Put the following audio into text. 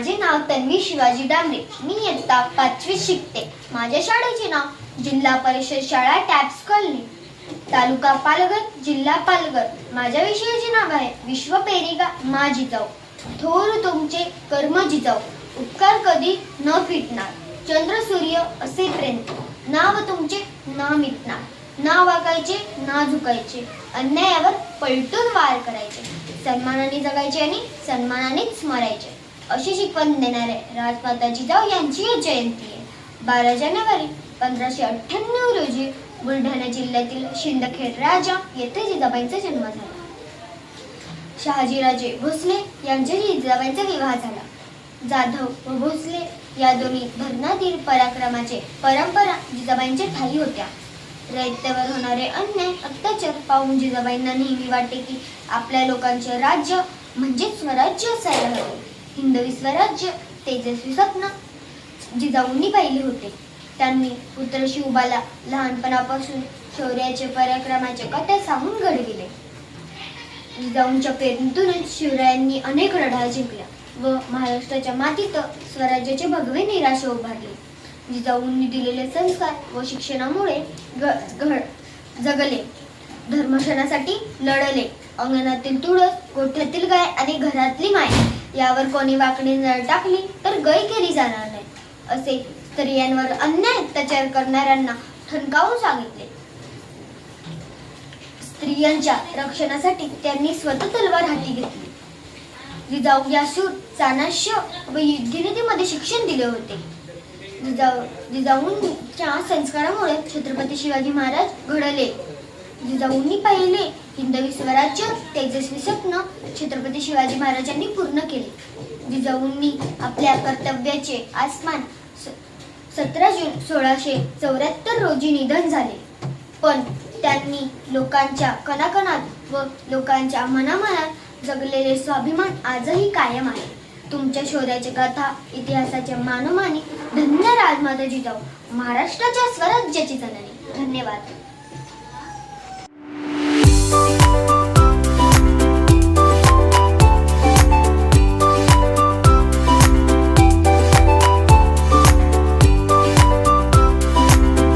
माझे नाव तन्वी शिवाजी डांबरे. मी इयत्ता पाचवी शिकते. माझ्या शाळेचे नाव जिल्हा परिषद शाळा टॅप्स कॉलनी. तालुका पालघर जिल्हा पालघर. माझ्या विषयाचे नाव आहे विश्व पेरिगा मा जिजाऊ थोर तुमचे कर्म जिजाऊ. उपकार कधी न फिटणार. चंद्र सूर्य असे प्रेम. नाव तुमचे ना मिटणार. ना वागायचे ना झुकायचे. अन्यायावर पलटून वार करायचे. सन्मानाने जगायचे आणि सन्मानानेच मरायचे. अशी शिकवण देणारे राजमाता जिजाऊ यांची जयंती आहे. बारा जानेवारी पंधराशे अठ्ठ्याण्णव रोजी बुलढाणा जिल्ह्यातील शिंदखेड राजा येथे जिजाबाईंचा जन्म झाला. शहाजीराजे भोसले यांच्याशी जिजाबाईंचा विवाह झाला. जाधव व भोसले या दोन्ही भरणातील पराक्रमाचे परंपरा जिजाबाईंच्या ठाई होत्या. रयतेवर होणारे अन्याय अत्याचार पाहून जिजाबाईंना नेहमी वाटते की आपल्या लोकांचे राज्य म्हणजे स्वराज्य असायला हवे. हिंदवी स्वराज्य तेजस्वी स्वप्न. जिजाऊंनी पाहिले होते. त्यांनी पुत्र शिवबाला लहानपणापासून शौर्याचे पराक्रमाचे कथा सांगून घडविले. जिजाऊंच्या प्रेरणेतूनच शिवरायांनी अनेक लढा जिंकल्या व महाराष्ट्राच्या मातीत स्वराज्याचे भगवे निराशे उभारले. जिजाऊंनी दिलेले संस्कार व शिक्षणामुळे जगले. धर्मशनासाठी लढले. अंगणातील तुळस गोठ्यातील गाय आणि घरातली माय. यावर कोणी वाकडी नळ टाकली तर गय केली जाणार नाही. असे स्त्रियांवर अन्याय अत्याचार करणाऱ्यांना ठणकावून सांगितले. स्त्रियांच्या रक्षणासाठी त्यांनी स्वतः तलवार हाती घेतली. जिजाऊ या सूर चाणाक्य व युद्धनीतीमध्ये शिक्षण दिले होते. जिजाऊ जिजाऊंच्या संस्कारामुळे छत्रपती शिवाजी महाराज घडले. जिजाऊंनी पाहिले. हिंदवी स्वराज्य तेजस्वी स्वप्न छत्रपती शिवाजी महाराजांनी पूर्ण केले. जिजाऊंनी आपल्या कर्तव्याचे आसमान सतरा जून सोळाशे चौऱ्याहत्तर रोजी निधन झाले. पण त्यांनी लोकांच्या कणाकणात व लोकांच्या मनामनात जगलेले स्वाभिमान आजही कायम आहे. तुमच्या शौर्याची कथा इतिहासाच्या मानमानी धन्य राजमाता जिजाऊ महाराष्ट्राच्या स्वराज्याची जननी. धन्यवाद. Thank you.